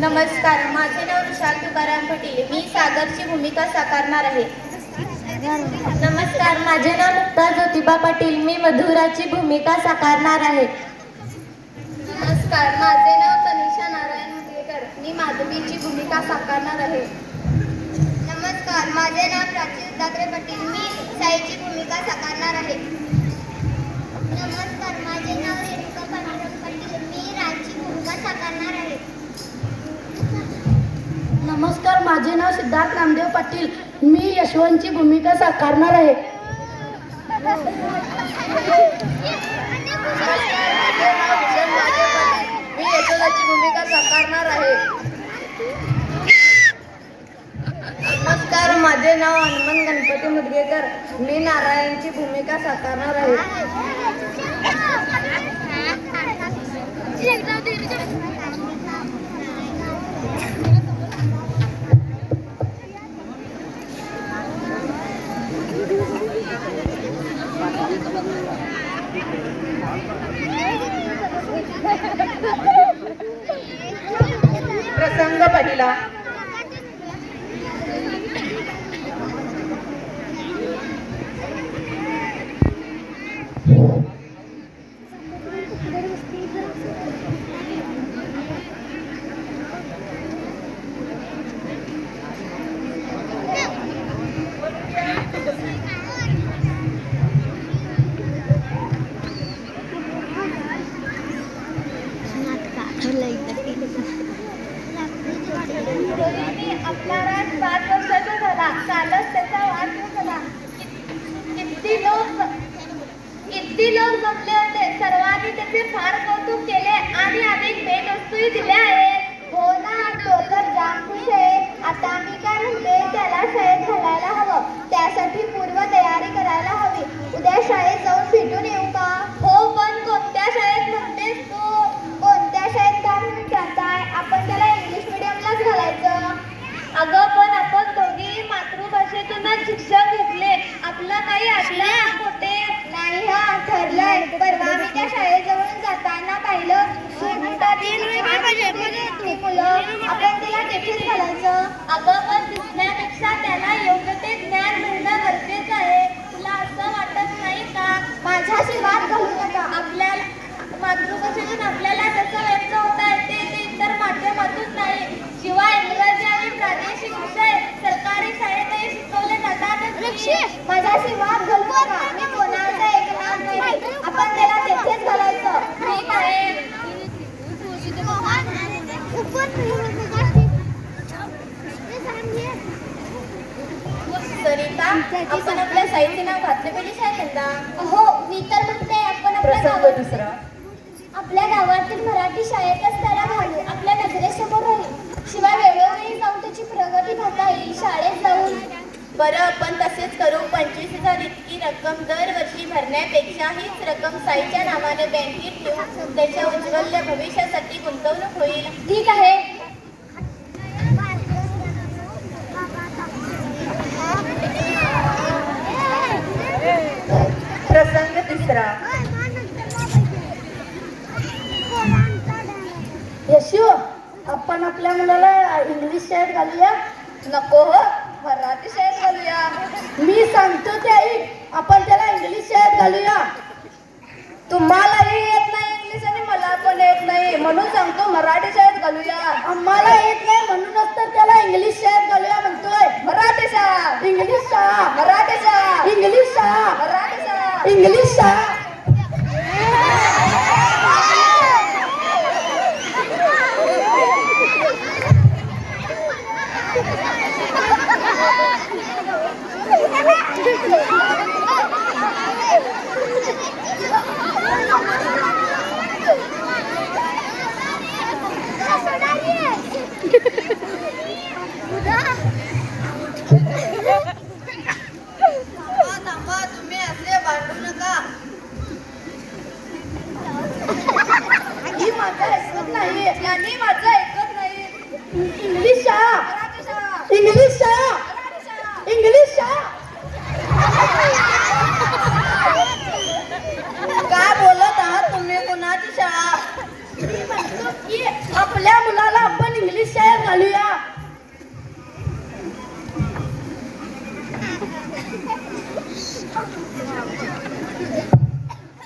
नमस्कार माझे नाव विशाल तुकाराम पटेल. मी सागरची भूमिका साकारणार आहे. नमस्कार माझे नाव मुक्ता ज्योतिबा पाटील. मी मधुराची भूमिका साकारणार आहे. नमस्कार माझे नाव तनिषा नारायण मुगेकर मी माधवीची भूमिका साकारणार आहे. नमस्कार माझे नाव प्राची दात्रे पाटील. मी साईची भूमिका साकारणार आहे. नमस्कार माझे नाव रेणुका पांडुरंग पाटील. मी राजची भूमिका साकारणार आहे. नमस्कार माझे नाव सिद्धार्थ नामदेव पाटील. मी यशवंतची भूमिका साकारणार आहे. मी यशोदाची भूमिका साकारणार आहे नमस्कार माझे नाव हनुमान गणपती मुदगेकर. मी नारायणची भूमिका साकारणार आहे. प्रसंग पहिला आपला राज पाच वर्षाचा झाला कालच त्याचा वाढदिवस झाला कि- किती लोक किती लोक जमले होते? सर्वांनी त्याचे फार कौतुक केले आणि अनेक भेटवस्तूही दिल्या आहेत हो ना तर जाम खुश आहे. आता मी काय म्हणते? त्याला शाळेत घालायला हवं. त्यासाठी पूर्व तयारी करायला हवी. उद्या शाळेत जाऊन भेटून येऊ का? हो पण कोणत्या शाळेत म्हणतेस तू? कोणत्या शाळेत का म्हणून जाताय? आपण त्याला इंग्लिश मिडियमलाच घालायचं. अगं पण आपण दोघी मातृभाषेतूनच शिक्षण घेतले. आपलं काही नाही ठरलंय परवा मी त्या शाळेजवळून जाताना पाहिलं सुटतातील ती मुलं आपण तिला तिथेच घालायचं अगं पण दिसण्यापेक्षा त्याला योग्य ते ज्ञान मिळणं गरजेचं आहे. तुला असं वाटत नाही का? माझ्याशी वाद घालू नका. आपल्याला मातृभाषेतून आपल्याला जसं व्यक्त होता येते ते इतर माध्यमातून नाही. शिवाय इंग्रजी आणि प्रादेशिक विषय सरकारी शाळेतही शिकवले जातातच माझ्याशी वाद घालू नका मी कोणाचं ऐकणार नाही आपण त्याला तेथेच घालायचं. ठीक आहे सरिता आपण आपल्या साईचे नाव घातले पाहिजे शाळेत हो मी तर म्हणते आपण आपल्या गावात दुसरा. आपल्या गावातील मराठी शाळेतच त्याला घालू आपल्या नजरेसमोर राहील. शिवाय वेळोवेळी जाऊन त्याची प्रगती पाहता येईल. शाळेत जाऊन बरं आपण तसेच करू. पंचवीस हजार इतकी रक्कम दरवर्षी भरण्यापेक्षा हीच रक्कम साईच्या नावाने बँकेत ठेवून त्याच्या उज्ज्वल भविष्यासाठी गुंतवणूक होईल. ठीक आहे. प्रसंग तिसरा. यशू आपण आपल्या मुलाला इंग्लिश शाळेत घालूया. नको हो. मी सांगतो ते ऐक आपण त्याला इंग्लिश शाळेत घालूया. तुम्हालाही येत नाही इंग्लिश आणि मला पण येत नाही. म्हणून सांगतो मराठी शाळेत घालूया. आम्हाला येत नाही म्हणूनच तर त्याला इंग्लिश शाळेत घालूया म्हणतोय. मराठी शाळा. इंग्लिश शाळा. मराठी शाळा. इंग्लिश शाळा. मराठी शाळा. इंग्लिश शाळा.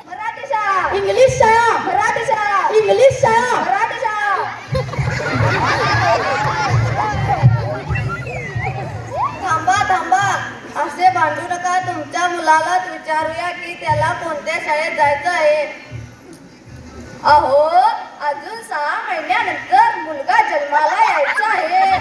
मराठी इंग्लिश इंग्लिश थांबा थांबा. असे नका. तुमच्या विचारूया की त्याला कोणत्या शाळेत जायचं आहे? अहो अजून सहा महिन्यानंतर मुलगा जन्माला यायचा आहे.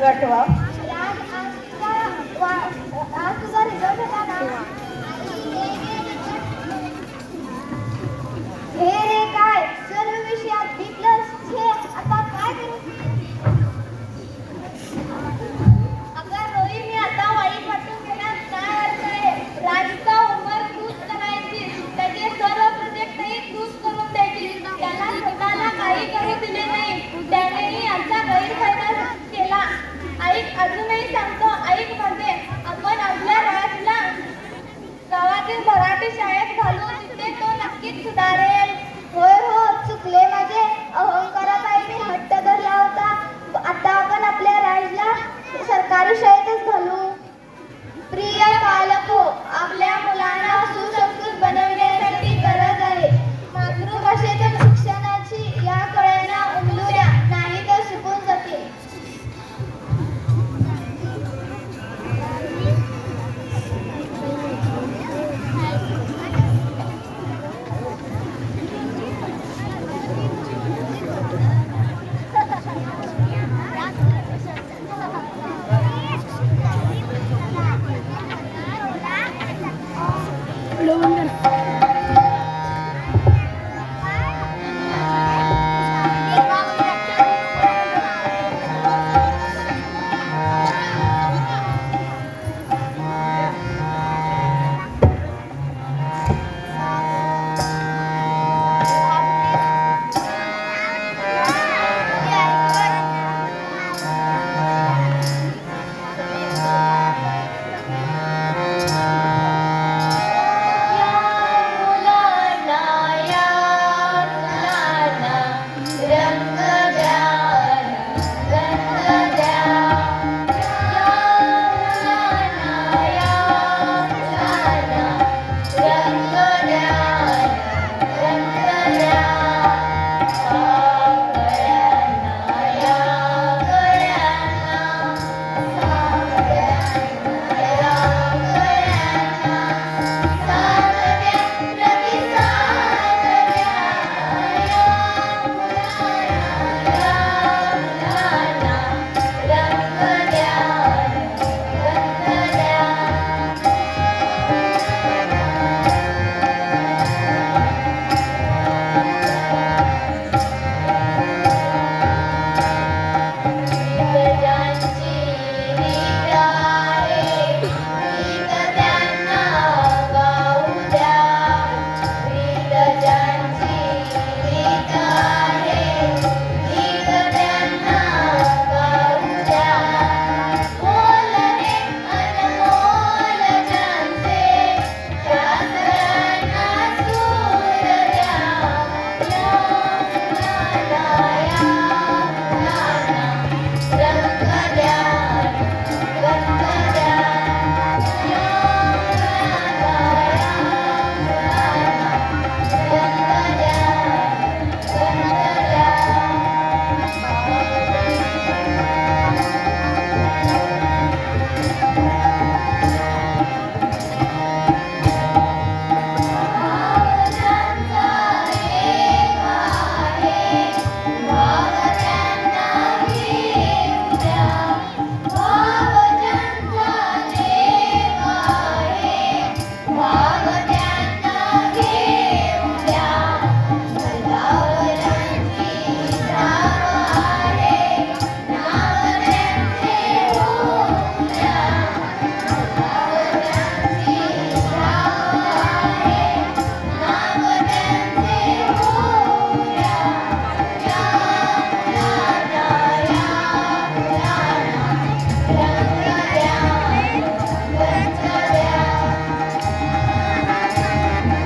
ಸಂಘಟವಾ मराठी शाळेत घालून तिथे तो नक्कीच सुधारेल. होय हो चुकले माझे. अहंकारात आहे मी हट्ट धरला होता. आता आपण आपल्या राजला सरकारी शाळेतच घालू. प्रिय